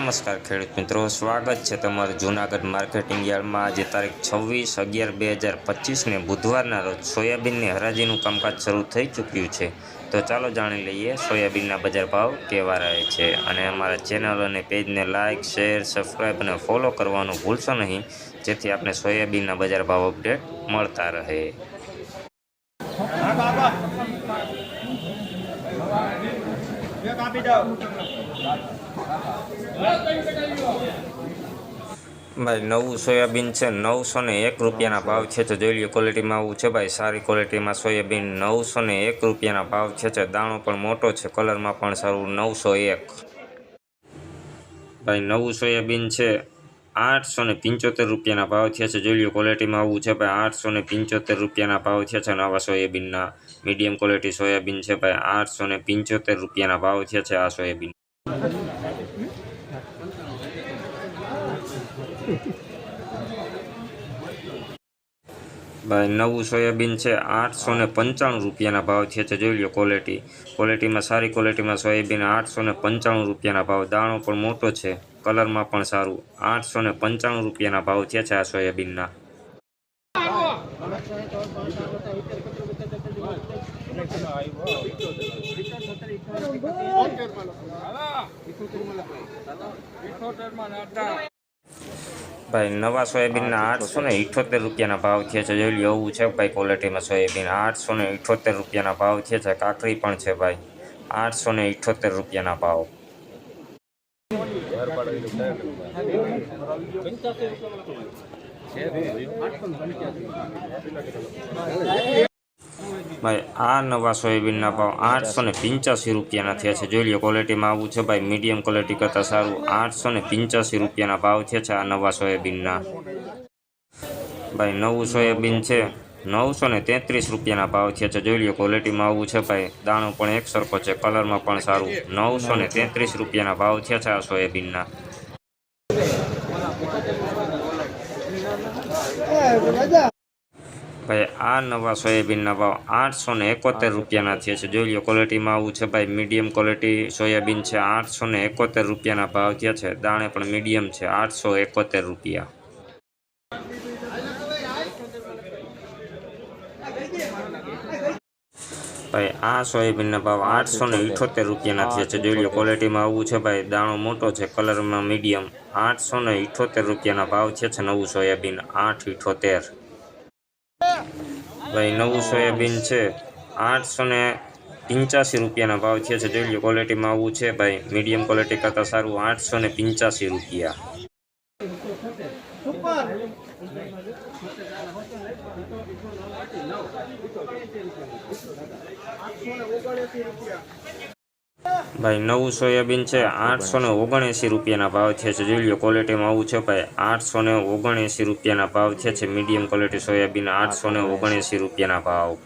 નમસ્કાર ખેડૂત મિત્રો, સ્વાગત છે તમારું જૂનાગઢ માર્કેટિંગ યાર્ડમાં. આજે તારીખ છવ્વીસ અગિયાર બે હજાર પચીસને બુધવારના રોજ સોયાબીનની હરાજીનું કામકાજ શરૂ થઈ ચૂક્યું છે. તો ચાલો જાણી લઈએ સોયાબીનના બજાર ભાવ કેવા રહે છે. અને અમારા ચેનલ અને પેજને લાઇક શેર સબસ્ક્રાઈબ અને ફોલો કરવાનું ભૂલશો નહીં, જેથી આપણે સોયાબીનના બજાર ભાવ અપડેટ મળતા રહે. દો ભાઈ, નવું સોયાબીન છે, નવસો ને એક રૂપિયાના ભાવ છે તો જોઈ લઈએ ક્વોલિટીમાં આવું છે ભાઈ, સારી ક્વોલિટીમાં સોયાબીન નવસો ને એક રૂપિયાના ભાવ છે દાણો પણ મોટો છે કલરમાં પણ સારું, નવસો એક. ભાઈ, નવું સોયાબીન છે, આઠસો ને પંચોતેર રૂપિયાના ભાવ થયા છે જોઈ લ્યો ક્વોલિટીમાં આવું છે ભાઈ, આઠસો ને પંચોતેર રૂપિયાના ભાવ થયા છે નવા સોયાબીનના મીડિયમ ક્વોલિટી સોયાબીન છે ભાઈ, આઠસો ને પંચોતેર રૂપિયાના ભાવ થયા છે આ સોયાબીન. ભાઈ, નવું સોયાબીન છે આઠસો ને પંચાણું રૂપિયાના ભાવ છે, જોઈ લો ક્વોલિટી ક્વોલિટીમાં સારી ક્વોલિટીમાં સોયાબીન આઠસો ને પંચાણું રૂપિયાના ભાવ. દાણો પણ મોટો છે, કલરમાં પણ સારું. આઠસો ને પંચાણું રૂપિયાના ભાવ છે છે આ સોયાબીનના. ભાઈ, નવા સોયાબીનના આઠસો ને ઇઠોતેર રૂપિયાના ભાવ થયા છે. જોઈ લો, એવું છે ભાઈ ક્વોલિટીમાં સોયાબીન. આઠસો ને ઇઠોતેર રૂપિયાના ભાવ થયા છે. કાકરી પણ છે ભાઈ. આઠસો ને ઇઠોતેર રૂપિયાના ભાવ. ભાઈ, આ નવા સોયાબીનના ભાવ આઠસો ને પંચ્યાસી રૂપિયાના થયા છે. જોઈ લો ક્વોલિટીમાં આવું છે ભાઈ મીડિયમ ક્વોલિટી કરતાં સારું. આઠસો ને પંચ્યાસી રૂપિયાના ભાવ થયા છે આ નવા સોયાબીનના. ભાઈ, નવું સોયાબીન છે, નવસો ને તેત્રીસ રૂપિયાના ભાવ થયા છે. જોઈ લો ક્વોલિટીમાં આવું છે ભાઈ, દાણો પણ એક સરખો છે કલરમાં પણ સારું. નવસો ને તેત્રીસ રૂપિયાના ભાવ થયા છે આ સોયાબીનના. ભાઈ, આ નવા સોયાબીનના ભાવ આઠસો ને એકોતેર રૂપિયાના થયા છે. જોઈ લો ક્વોલિટીમાં આવું છે ભાઈ મીડિયમ ક્વોલિટી સોયાબીન છે, આઠસો ને એકોતેર રૂપિયાના ભાવ થયા છે. દાણે પણ મીડિયમ છે, આઠસો એકોતેર રૂપિયા. ભાઈ, આ સોયાબીનના ભાવ આઠસો ને ઇઠોતેર રૂપિયાના થયા છે. જોઈ લો ક્વોલિટીમાં આવું છે ભાઈ, દાણો મોટો છે કલરમાં મીડિયમ આઠસો ને ઇઠોતેર રૂપિયાના ભાવ થયા છે નવું સોયાબીન, આઠ ઇઠોતેર. ભાઈ નવું સોયાબીન છે. આઠસો ને પંચ્યાસી રૂપિયાના ભાવ છે. જોઈ લો ક્વોલિટીમાં આવું છે ભાઈ. મીડિયમ ક્વોલિટી કરતાં સારું આઠસો ને પંચ્યાસી રૂપિયા. ભાઈ, નવું સોયાબીન છે આઠસો ને ઓગણએંસી રૂપિયાના ભાવ છે. જોઈ લો ક્વોલિટીમાં આવું છે ભાઈ આઠસો ને ઓગણએંસી રૂપિયાના ભાવ છે. મીડિયમ ક્વોલિટી સોયાબીન આઠસો ને ઓગણએંસી રૂપિયાના ભાવ.